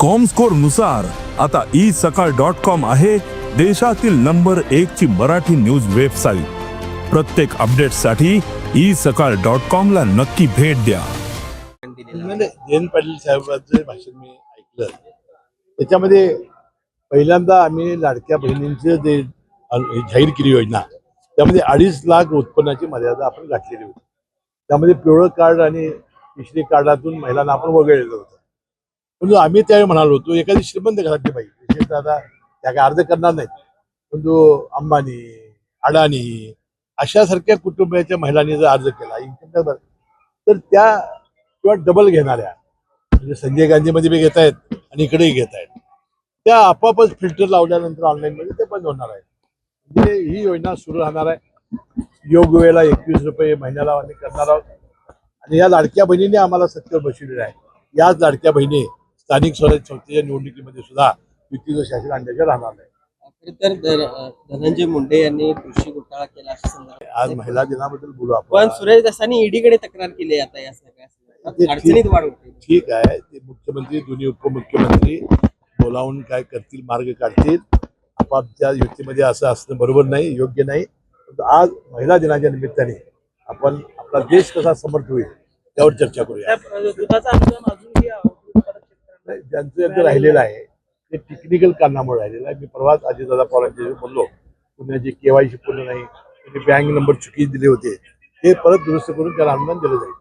कॉमस्कोरनुसार आता E Sakal dot com आहे देशातील नंबर एक ची मराठी न्यूज वेबसाईट प्रत्येक अपडेटसाठी ई सकाळ डॉट कॉम ला नक्की भेट द्या. जयंत पाटील साहेबांचं भाषण मी ऐकलं. त्याच्यामध्ये पहिल्यांदा आम्ही लाडक्या बहिणींचं जे जाहीर केली योजना त्यामध्ये अडीच लाख उत्पन्नाची मर्यादा आपण घातलेली होती. त्यामध्ये पिवळं कार्ड आणि पिशरी कार्डातून महिलांना आपण वगळलेलं होतं. परंतु आम्ही त्यावेळी म्हणालो होतो एखादी श्रीमंत घरातली बाई. विशेषतः आता त्या काय अर्ज करणार नाहीत. परंतु अंबानी अडाणी अशासारख्या कुटुंबाच्या महिलांनी जर अर्ज केला इन्कम तर त्या किंवा डबल घेणाऱ्या म्हणजे संजय गांधीमध्ये बी घेत आहेत आणि इकडेही घेत आहेत त्या आपोआपच फिल्टर लावल्यानंतर ऑनलाईनमध्ये ते बंद होणार आहे. म्हणजे ही योजना सुरू राहणार आहे. योग वेळेला एकवीस रुपये महिन्याला आम्ही करणार आहोत. आणि या लाडक्या बहिणीने आम्हाला सत्य बसवलेलं आहे. याच लाडक्या बहिणी स्थानिक स्वराज्य संस्थेच्या निवडणुकीमध्ये सुद्धा युतीचं शासन आणण्याच्या राहणार नाही. तर धन- धनंजय मुंडे यांनी कृषी घोटाळा केला अशा संदर्भात. आज महिला दिनाबद्दल बोलू पण आपण सुरेश दसानी ईडीकडे तक्रार केली आहे आता या सगळ्या. अडचणीत वाढ होते. ठीक आहे. ते मुख्यमंत्री दोन्ही उपमुख्यमंत्री बोलावून काय करतील मार्ग काढतील. आपापच्या युतीमध्ये असं असणं बरोबर नाही योग्य नाही. परंतु आज महिला दिनाच्या निमित्ताने आपण आपला देश कसा समर्थ होईल त्यावर चर्चा करूया. दुधाचा अनुदान अजूनही त्यांचं जे राहिलेलं आहे ते टेक्निकल कारणामुळे राहिलेलं आहे. मी परवाच अजितदादा पवारांचे बोललो पुण्याची केवायसी पूर्ण नाही त्यांनी बँक नंबर चुकी दिले होते. ते परत दुरुस्त करून त्याला अनुदान दिलं जाईल.